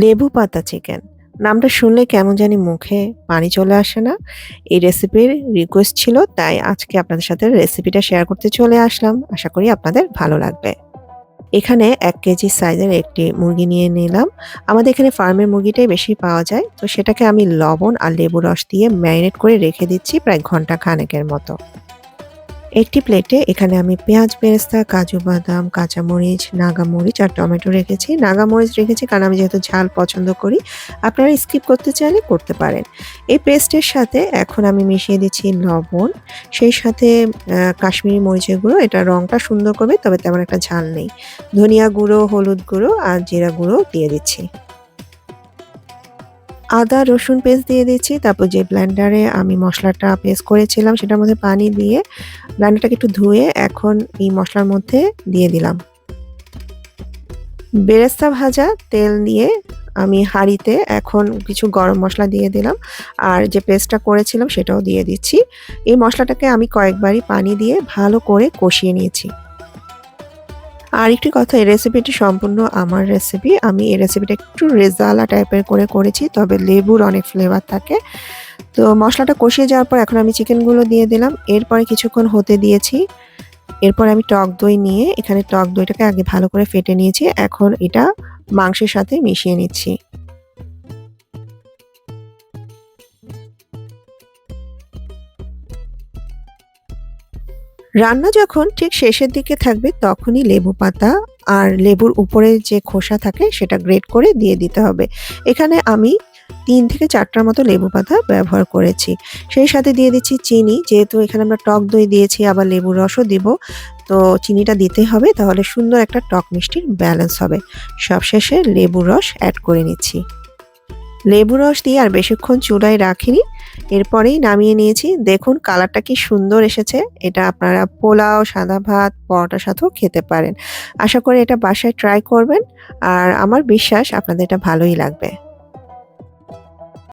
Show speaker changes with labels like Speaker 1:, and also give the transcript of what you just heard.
Speaker 1: লেবু পাতা চিকেন নামটা শুনলে কেমন জানি মুখে পানি চলে আসে না। এই রেসিপির রিকোয়েস্ট ছিল, তাই আজকে আপনাদের সাথে রেসিপিটা শেয়ার করতে চলে আসলাম। আশা করি আপনাদের ভালো লাগবে। এখানে এক কেজি সাইজের একটি মুরগি নিয়ে নিলাম। আমাদের এখানে ফার্মের মুরগিটাই বেশি পাওয়া যায়। তো সেটাকে আমি লবণ আর লেবু রস দিয়ে ম্যারিনেট করে রেখে দিচ্ছি প্রায় ঘণ্টা খানেকের মতো। একটি প্লেটে এখানে আমি পেঁয়াজ বেরেস্তা কাজু বাদাম, কাঁচামরিচ, নাগামরিচ আর টমেটো রেখেছি। নাগামরিচ রেখেছি কারণ আমি যেহেতু ঝাল পছন্দ করি, আপনারা স্কিপ করতে চাইলে করতে পারেন। এই পেস্টের সাথে এখন আমি মিশিয়ে দিচ্ছি লবণ, সেই সাথে কাশ্মীরি মরিচের গুঁড়ো। এটা রংটা সুন্দর করবে, তবে তেমন একটা ঝাল নেই। ধনিয়া গুঁড়ো, হলুদ গুঁড়ো আর জিরা গুঁড়ো দিয়ে দিচ্ছি। আদা, রসুন পেস্ট দিয়ে দিচ্ছি। তারপর যে ব্লেন্ডারে আমি মশলাটা পেস্ট করেছিলাম, সেটার মধ্যে পানি দিয়ে ব্লেন্ডারটাকে একটু ধুয়ে এখন এই মশলার মধ্যে দিয়ে দিলাম। বেরেস্তা ভাজা, তেল দিয়ে আমি হাঁড়িতে এখন কিছু গরম মশলা দিয়ে দিলাম। আর যে পেস্টটা করেছিলাম, সেটাও দিয়ে দিচ্ছি। এই মশলাটাকে আমি কয়েকবারই পানি দিয়ে ভালো করে কষিয়ে নিয়েছি। আর একটি কথা, এই রেসিপিটি সম্পূর্ণ আমার রেসিপি আমি এই রেসিপিটা একটু রেজালা টাইপের করে করেছি, তবে লেবুর অনেক ফ্লেভার থাকে। তো মশলাটা কষিয়ে যাওয়ার পর এখন আমি চিকেনগুলো দিয়ে দিলাম। এরপরে কিছুক্ষণ হতে দিয়েছি। এরপর আমি টক দই নিয়ে এখানে টক দইটাকে আগে ভালো করে ফেটে নিয়েছি। এখন এটা মাংসের সাথে মিশিয়ে নিচ্ছি। রান্না যখন ঠিক শেষের দিকে থাকবে, তখনই লেবু পাতা আর লেবুর উপরে যে খোসা থাকে, সেটা গ্রেট করে দিয়ে দিতে হবে। এখানে আমি তিন থেকে চারটার মতো লেবু পাতা ব্যবহার করেছি। সেই সাথে দিয়ে দিচ্ছি চিনি, যেহেতু এখানে আমরা টক দই দিয়েছি, আবার লেবুর রসও দিব। তো চিনিটা দিতে হবে, তাহলে সুন্দর একটা টক মিষ্টির ব্যালেন্স হবে। সবশেষে লেবু রস অ্যাড করে নিচ্ছি। লেবু রস দিয়ে আর বেশিক্ষণ চুলায় রাখিনি। এরপরেই নামিয়ে নিয়েছি। দেখুন কালারটা কি সুন্দর এসেছে। এটা আপনারা পোলাও, সাদা ভাত, পরোটার সাথেও খেতে পারেন। আশা করি এটা বাসায় ট্রাই করবেন। আর আমার বিশ্বাস আপনাদের এটা ভালোই লাগবে।